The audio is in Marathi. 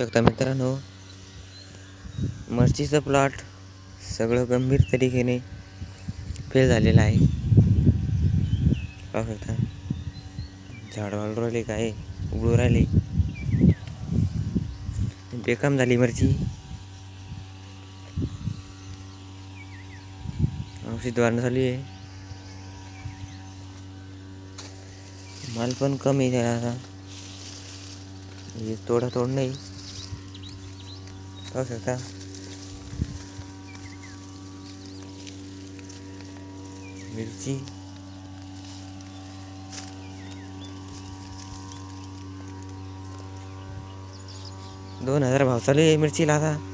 शकता मित्रांनो मिरचीचं प्लॉट सगळं गंभीर तरीकेने फेल झालेलं आहे. पाहू शकता झाड वाळू राहिले काय? उघडू राहिले. बेकाम झाली मिरची. औषध वारणं झाली आहे. माल पण कमी आहे आता. हे तोडा तोड नाही. पाहू शकता मिरची दोन हजार भाव चालू आहे मिरचीला आता